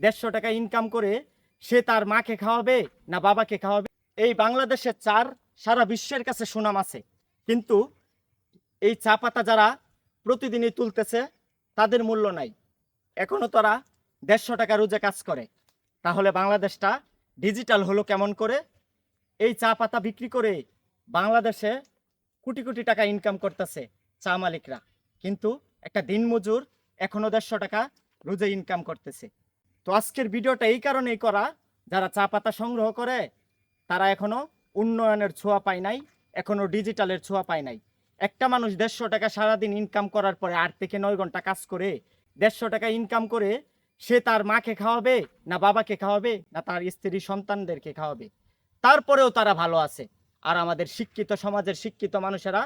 দেড়শো টাকা ইনকাম করে সে তার মাকে খাওয়াবে না বাবাকে খাওয়াবে। এই বাংলাদেশের চার সারা বিশ্বের কাছে সুনাম আছে। কিন্তু এই চা পাতা যারা প্রতিদিনই তুলতেছে, তাদের মূল্য নাই। এখনও তারা দেড়শো টাকা রোজে কাজ করে। তাহলে বাংলাদেশটা ডিজিটাল হলো কেমন করে? এই চা পাতা বিক্রি করে বাংলাদেশে কোটি কোটি টাকা ইনকাম করতেছে চা মালিকরা। কিন্তু একটা দিনমজুর এখনও দেড়শো টাকা রোজে ইনকাম করতেছে। তো আজকের ভিডিওটা এই কারণেই করা, যারা চা পাতা সংগ্রহ করে, তারা এখনও উন্নয়নের ছোঁয়া পায় নাই, এখনও ডিজিটালের ছোঁয়া পায় নাই। একটা মানুষ দেড়শো টাকা সারাদিন ইনকাম করার পরে আট থেকে নয় ঘণ্টা কাজ করে, দেড়শো টাকা ইনকাম করে সে তার মাকে খাওয়াবে, না বাবাকে খাওয়াবে, না তার স্ত্রী সন্তানদেরকে খাওয়াবে। তারপরেও তারা ভালো আছে। আর আমাদের শিক্ষিত সমাজের শিক্ষিত মানুষেরা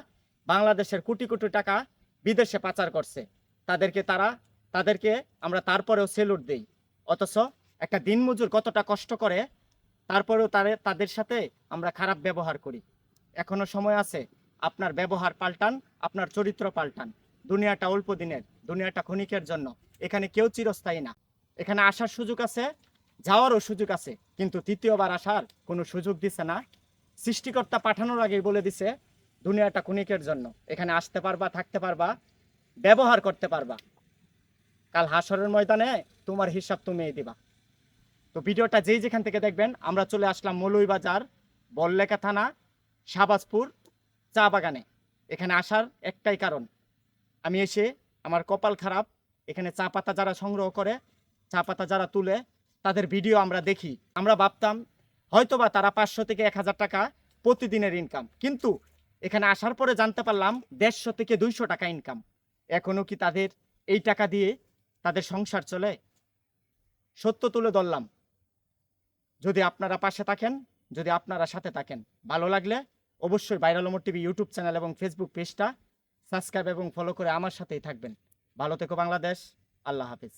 বাংলাদেশের কোটি কোটি টাকা বিদেশে পাচার করছে। তাদেরকে তারা, তাদেরকে আমরা তারপরেও সেলুট দেই। অথচ একটা দিনমজুর কতটা কষ্ট করে, তারপরেও তারে, তাদের সাথে আমরা খারাপ ব্যবহার করি। এখনও সময় আছে, আপনার ব্যবহার পাল্টান, আপনার চরিত্র পাল্টান। দুনিয়াটা অল্প দিনের, দুনিয়াটা ক্ষণিকের জন্য। এখানে কেউ চিরস্থায়ী না। এখানে আসার সুযোগ আছে, যাওয়ারও সুযোগ আছে, কিন্তু তৃতীয়বার আসার কোনো সুযোগ দিছে না। সৃষ্টিকর্তা পাঠানোর আগেই বলে দিছে, দুনিয়াটা ক্ষণিকের জন্য। এখানে আসতে পারবা, থাকতে পারবা, ব্যবহার করতে পারবা। কাল হাসরের ময়দানে তোমার হিসাব তুমি দিবা। তো ভিডিওটা যেই যেখান থেকে দেখবেন, আমরা চলে আসলাম মৌলুইবাজার বল্লেখা থানা, শাহবাজপুর, চা বাগানে। এখানে আসার একটাই কারণ, আমি এসে আমার কপাল খারাপ, এখানে চা পাতা যারা সংগ্রহ করে, চা পাতা যারা তুলে, তাদের ভিডিও আমরা দেখি। আমরা ভাবতাম, হয়তোবা তারা পাঁচশো থেকে এক হাজার টাকা প্রতিদিনের ইনকাম কিন্তু এখানে আসার পরে জানতে পারলাম, দেড়শো থেকে দুইশো টাকা ইনকাম এখনও কি তাদের এই টাকা দিয়ে তাদের সংসার চলে। সত্য তুলে ধরলাম। যদি আপনারা পাশে থাকেন, যদি আপনারা সাথে থাকেন, ভালো লাগলে অবশ্যই viral Omar TV YouTube channel এবং ফেসবুক পেজটা সাবস্ক্রাইব এবং ফলো করে আমার সাথেই থাকবেন। ভালো থেকো বাংলাদেশ। আল্লাহ হাফিজ।